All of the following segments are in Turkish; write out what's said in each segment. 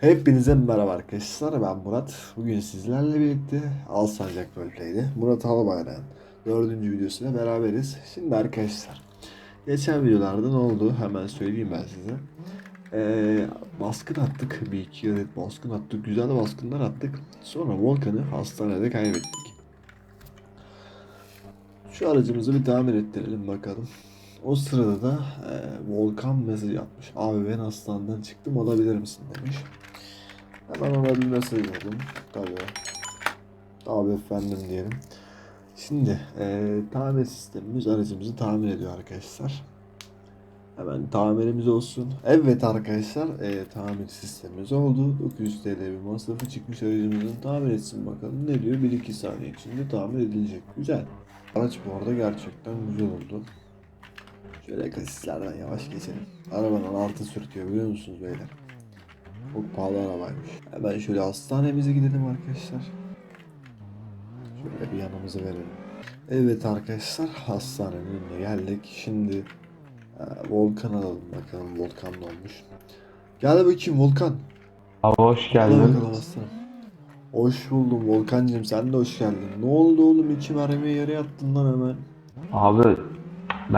Hepinize merhaba arkadaşlar. Ben Murat. Bugün sizlerle birlikte Alsancak Roleplay'de Murat Albayrak'ın dördüncü videosuyla beraberiz. Şimdi arkadaşlar geçen videolarda ne oldu hemen söyleyeyim ben size. Ee, baskın attık. Bir iki adet baskın attık. Güzel baskınlar attık. Sonra Volkan'ı hastanede kaybettik. Şu aracımızı bir tamir ettirelim bakalım. O sırada da e, Volkan mesaj atmış. Abi ben hastaneden çıktım olabilir misin demiş. Hemen mesaj aldım. Tabii. Tabii efendim diyelim. Şimdi e, tamir sistemimiz aracımızı tamir ediyor arkadaşlar. Hemen tamirimiz olsun. Evet arkadaşlar e, tamir sistemimiz oldu. 900 TL bir masrafı çıkmış aracımızın tamir etsin bakalım. Ne diyor? 1-2 saniye içinde tamir edilecek. Güzel. Araç bu arada gerçekten güzel oldu. Şöyle kasislerden yavaş geçelim. Arabanın altı sürtüyor biliyor musunuz beyler? Çok pahalı arabaymış. Hemen şöyle hastanemize gidelim arkadaşlar. Şöyle bir yanımızı verelim. Evet arkadaşlar hastanenin önüne geldik. Şimdi e, Volkan alalım bakalım Volkan ne olmuş. Gel bakayım Volkan. Abi hoş Gel geldin. bakalım aslanım. Hoş buldum Volkancığım sen de hoş geldin. Ne oldu oğlum iki mermiye yere yattın lan hemen. Abi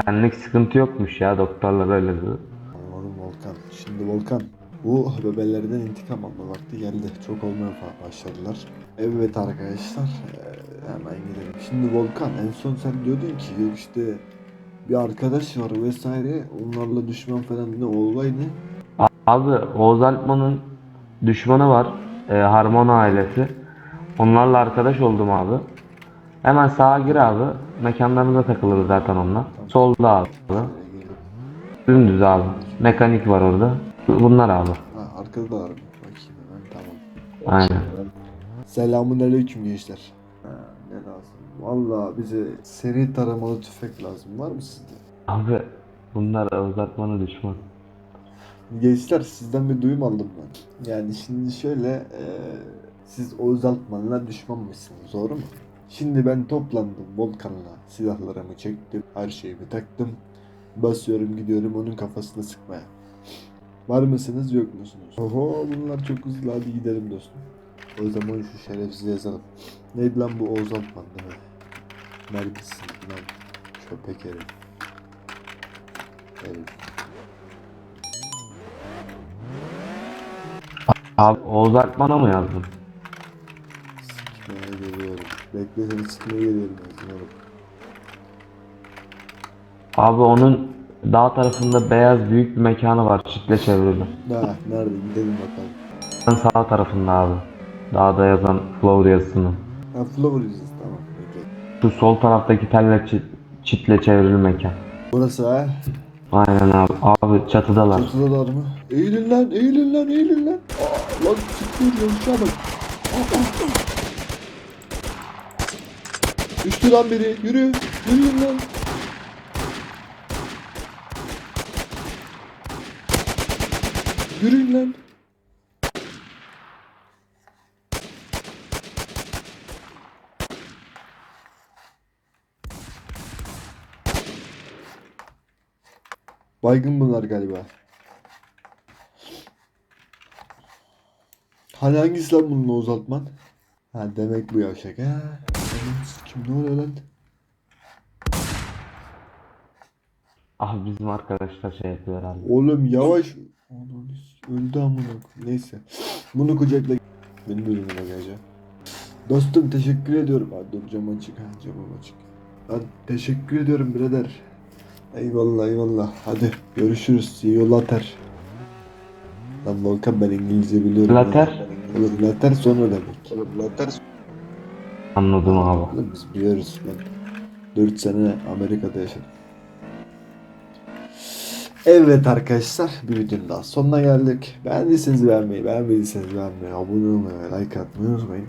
benlik sıkıntı yokmuş ya doktorlar öyle dedi. Anladım Volkan. Şimdi Volkan bu bebelerden intikam alma vakti geldi. Çok olmaya başladılar. Evet arkadaşlar eee, hemen gidelim. Şimdi Volkan en son sen diyordun ki yok işte bir arkadaş var vesaire onlarla düşman falan ne olaydı? Abi Oğuz Alpman'ın düşmanı var. E, Harmon ailesi. Onlarla arkadaş oldum abi. Hemen sağa gir abi. Mekanlarımıza takılırız zaten onlar. Solda abi. Dümdüz abi. Mekanik var orada. Bunlar abi. Ha arkada da var mı? Bakayım hemen tamam. Aynen. Selamun aleyküm gençler. Ha, ne lazım? Valla bize seri taramalı tüfek lazım. Var mı sizde? Abi bunlar Oğuz Alpman'ın düşmanı. Gençler sizden bir duyum aldım ben. Yani şimdi şöyle e, siz Oğuz Altman'la düşmanmışsınız doğru mu? Şimdi ben toplandım Volkan'la silahlarımı çektim her şeyimi taktım. Basıyorum gidiyorum onun kafasına sıkmaya. Var mısınız yok musunuz? Oho bunlar çok hızlı hadi gidelim dostum. O zaman şu şerefsizi yazalım. Neydi lan bu Oğuz Altman değil mi? Neredesin lan köpek herif. Herif. Abi Oğuz Alpman'a mı yazdın? Sıkmaya geliyorum. Bekle seni sıkmaya geliyorum bak. Abi onun dağ tarafında beyaz büyük bir mekanı var çitle çevrili. Ha, nerede gidelim bakalım. Ben sağ tarafında abi. Dağda yazan Flower yazısını. Ha Flower tamam peki. Şu sol taraftaki telle çi- çitle çevrili mekan. Burası ha. Aynen abi. Abi çatıdalar. Çatıdalar mı? Eğilin lan eğilin lan eğilin lan. Aa, lan çıkıyor yavuşa bak. Düştü lan biri yürü. Yürüyün lan. Yürüyün lan. Baygın bunlar galiba. Hani hangisi lan bunun Oğuz Altman? Ha demek bu yavşak ha. Kim ne oluyor lan? Abi bizim arkadaşlar şey yapıyor herhalde. Oğlum yavaş. Öldü amına. Neyse. Bunu kucakla. Benim önüme bagajı. Dostum teşekkür ediyorum. Ha, dur cam açık. Ha, camım açık. Lan teşekkür ediyorum birader. Eyvallah eyvallah. Hadi görüşürüz. See you later. Lan Volkan ben İngilizce biliyorum. Later? Oğlum later sonra demek. Oğlum later Anladım abi. Oğlum biz biliyoruz ben 4 sene Amerika'da yaşadım. Evet arkadaşlar bir videonun daha sonuna geldik. Beğendiyseniz beğenmeyi, beğenmediyseniz beğenmeyi, abone olmayı like atmayı unutmayın.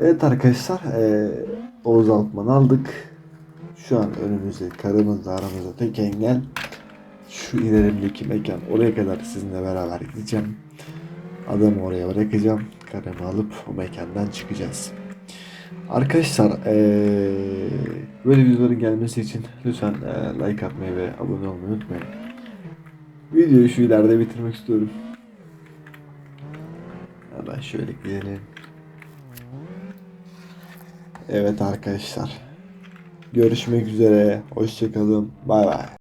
Evet arkadaşlar eee Oğuz Altman aldık. Şu an önümüzde karımızla aramızda tek engel şu ilerimdeki mekan. Oraya kadar sizinle beraber gideceğim. Adamı oraya bırakacağım. Karımı alıp o mekandan çıkacağız. Arkadaşlar eee, böyle videoların gelmesi için lütfen eee, like atmayı ve abone olmayı unutmayın. Videoyu şu ileride bitirmek istiyorum. Hemen şöyle gidelim. Evet arkadaşlar. Görüşmek üzere. Hoşçakalın. Bay bay.